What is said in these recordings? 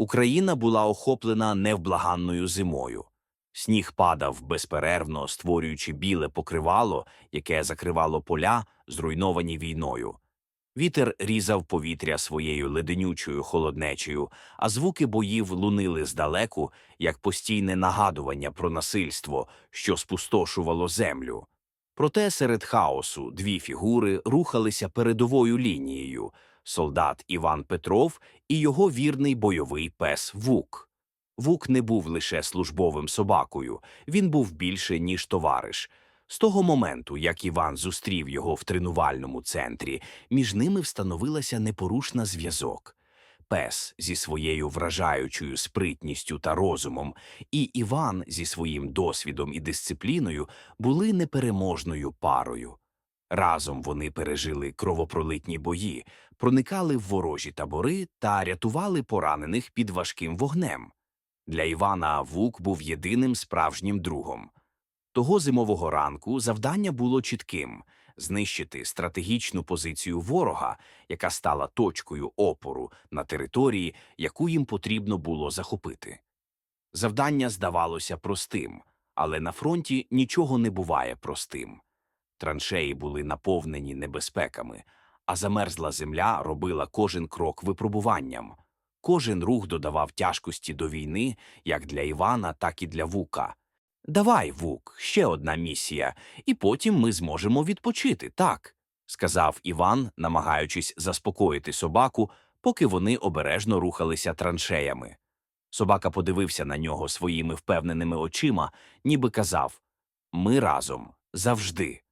Україна була охоплена невблаганною зимою. Сніг падав безперервно, створюючи біле покривало, яке закривало поля, зруйновані війною. Вітер різав повітря своєю леденючою холоднечею, а звуки боїв лунили здалеку, як постійне нагадування про насильство, що спустошувало землю. Проте серед хаосу дві фігури рухалися передовою лінією солдат Іван Петров і його вірний бойовий пес Вук. Вук не був лише службовим собакою, він був більше, ніж товариш. З того моменту, як Іван зустрів його в тренувальному центрі, між ними встановилася непорушна зв'язок. Пес зі своєю вражаючою спритністю та розумом, і Іван зі своїм досвідом і дисципліною були непереможною парою. Разом вони пережили кровопролитні бої, проникали в ворожі табори та рятували поранених під важким вогнем. Для Івана Вук був єдиним справжнім другом. Того зимового ранку завдання було чітким знищити стратегічну позицію ворога, яка стала точкою опору на території, яку їм потрібно було захопити. Завдання здавалося простим, але на фронті нічого не буває простим. Траншеї були наповнені небезпеками, а замерзла земля робила кожен крок випробуванням. Кожен рух додавав тяжкості до війни, як для Івана, так і для Вука. Давай, Вук, ще одна місія, і потім ми зможемо відпочити, так, сказав Іван, намагаючись заспокоїти собаку, поки вони обережно рухалися траншеями. Собака подивився на нього своїми впевненими очима, ніби казав Ми разом, завжди.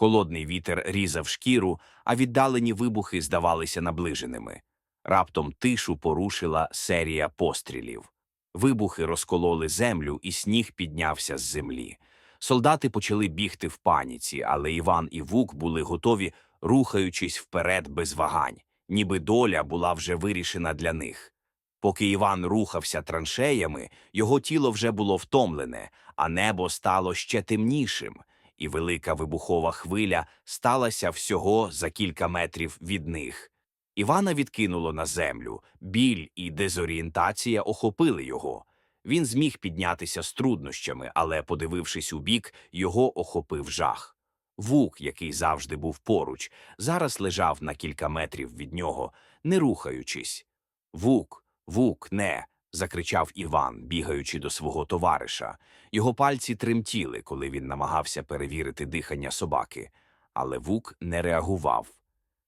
Холодний вітер різав шкіру, а віддалені вибухи здавалися наближеними. Раптом тишу порушила серія пострілів. Вибухи розкололи землю, і сніг піднявся з землі. Солдати почали бігти в паніці, але Іван і Вук були готові, рухаючись вперед без вагань, ніби доля була вже вирішена для них. Поки Іван рухався траншеями, його тіло вже було втомлене, а небо стало ще темнішим, і велика вибухова хвиля сталася всього за кілька метрів від них. Івана відкинуло на землю, біль і дезорієнтація охопили його. Він зміг піднятися з труднощами, але, подивившись у бік, його охопив жах. Вук, який завжди був поруч, зараз лежав на кілька метрів від нього, не рухаючись. Вук, вук, не. Закричав Іван, бігаючи до свого товариша. Його пальці тремтіли, коли він намагався перевірити дихання собаки, але вук не реагував.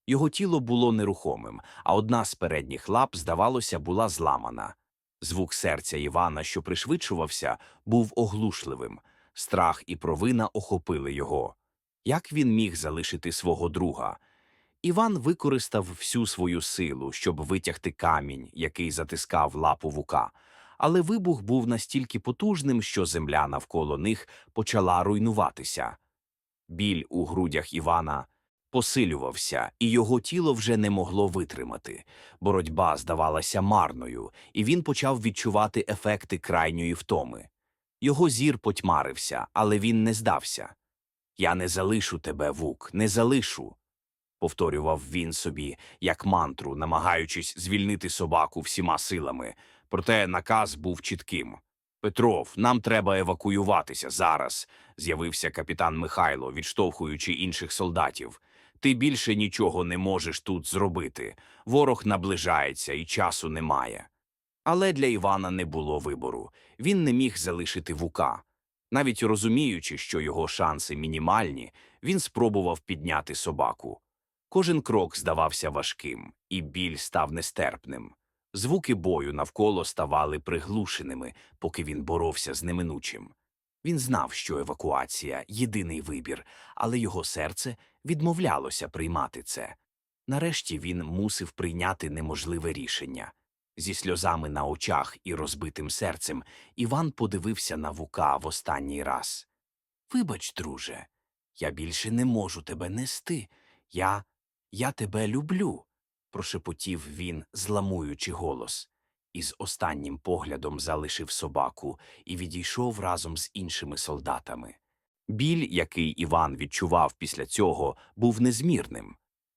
Його тіло було нерухомим, а одна з передніх лап, здавалося, була зламана. Звук серця Івана, що пришвидшувався, був оглушливим. Страх і провина охопили його. Як він міг залишити свого друга? Іван використав всю свою силу, щоб витягти камінь, який затискав лапу вука. Але вибух був настільки потужним, що земля навколо них почала руйнуватися. Біль у грудях Івана посилювався, і його тіло вже не могло витримати. Боротьба здавалася марною, і він почав відчувати ефекти крайньої втоми. Його зір потьмарився, але він не здався. Я не залишу тебе, вук, не залишу. Повторював він собі, як мантру, намагаючись звільнити собаку всіма силами. Проте наказ був чітким. Петров, нам треба евакуюватися зараз, з'явився капітан Михайло, відштовхуючи інших солдатів. Ти більше нічого не можеш тут зробити. Ворог наближається і часу немає. Але для Івана не було вибору. Він не міг залишити вука. Навіть розуміючи, що його шанси мінімальні, він спробував підняти собаку. Кожен крок здавався важким, і біль став нестерпним. Звуки бою навколо ставали приглушеними, поки він боровся з неминучим. Він знав, що евакуація єдиний вибір, але його серце відмовлялося приймати це. Нарешті він мусив прийняти неможливе рішення. Зі сльозами на очах і розбитим серцем Іван подивився на вука в останній раз. Вибач, друже, я більше не можу тебе нести. Я. я тебе люблю, прошепотів він, зламуючи голос. Із останнім поглядом залишив собаку і відійшов разом з іншими солдатами. Біль, який Іван відчував після цього, був незмірним.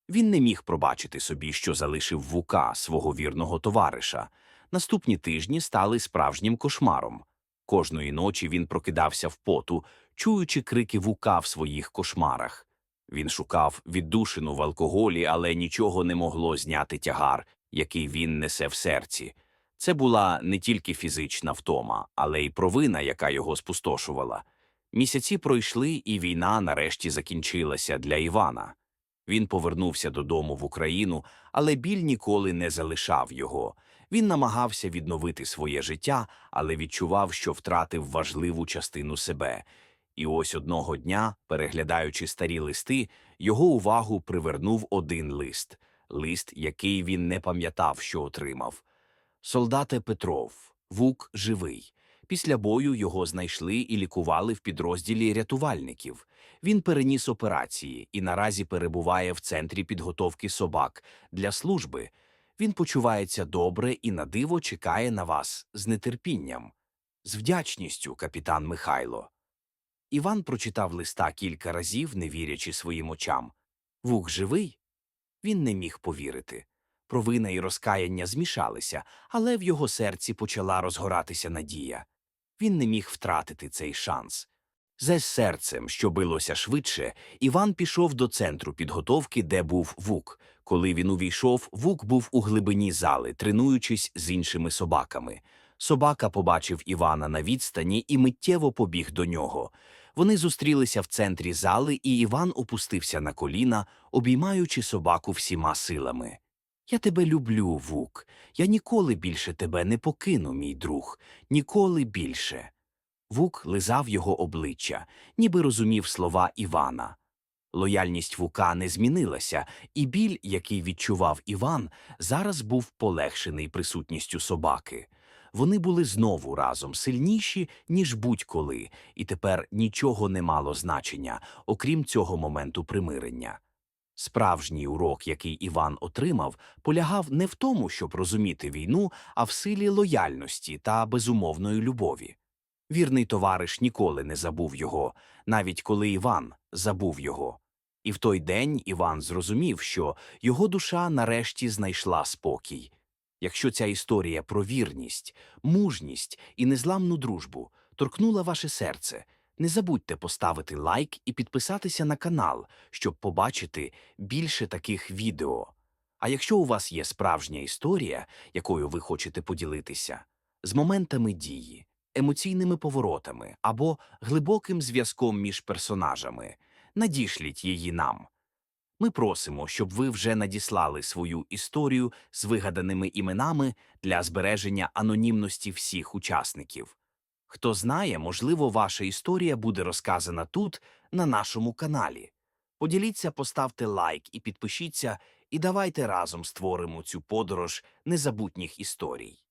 Він не міг пробачити собі, що залишив вука свого вірного товариша. Наступні тижні стали справжнім кошмаром. Кожної ночі він прокидався в поту, чуючи крики вука в своїх кошмарах. Він шукав віддушину в алкоголі, але нічого не могло зняти тягар, який він несе в серці. Це була не тільки фізична втома, але й провина, яка його спустошувала. Місяці пройшли, і війна нарешті закінчилася для Івана. Він повернувся додому в Україну, але біль ніколи не залишав його. Він намагався відновити своє життя, але відчував, що втратив важливу частину себе. І ось одного дня, переглядаючи старі листи, його увагу привернув один лист лист, який він не пам'ятав, що отримав. Солдате Петров, Вук живий. Після бою його знайшли і лікували в підрозділі рятувальників. Він переніс операції і наразі перебуває в центрі підготовки собак для служби. Він почувається добре і на диво чекає на вас з нетерпінням. З вдячністю, капітан Михайло. Іван прочитав листа кілька разів, не вірячи своїм очам. Вук живий? Він не міг повірити. Провина і розкаяння змішалися, але в його серці почала розгоратися надія. Він не міг втратити цей шанс. З серцем, що билося швидше, Іван пішов до центру підготовки, де був вук. Коли він увійшов, вук був у глибині зали, тренуючись з іншими собаками. Собака побачив Івана на відстані і миттєво побіг до нього. Вони зустрілися в центрі зали, і Іван опустився на коліна, обіймаючи собаку всіма силами. Я тебе люблю, вук. Я ніколи більше тебе не покину, мій друг, ніколи більше. Вук лизав його обличчя, ніби розумів слова Івана. Лояльність вука не змінилася, і біль, який відчував Іван, зараз був полегшений присутністю собаки. Вони були знову разом сильніші, ніж будь-коли, і тепер нічого не мало значення, окрім цього моменту примирення. Справжній урок, який Іван отримав, полягав не в тому, щоб розуміти війну, а в силі лояльності та безумовної любові. Вірний товариш ніколи не забув його, навіть коли Іван забув його. І в той день Іван зрозумів, що його душа нарешті знайшла спокій. Якщо ця історія про вірність, мужність і незламну дружбу торкнула ваше серце, не забудьте поставити лайк і підписатися на канал, щоб побачити більше таких відео. А якщо у вас є справжня історія, якою ви хочете поділитися, з моментами дії, емоційними поворотами або глибоким зв'язком між персонажами, надішліть її нам. Ми просимо, щоб ви вже надіслали свою історію з вигаданими іменами для збереження анонімності всіх учасників. Хто знає, можливо, ваша історія буде розказана тут, на нашому каналі. Поділіться, поставте лайк і підпишіться, і давайте разом створимо цю подорож незабутніх історій.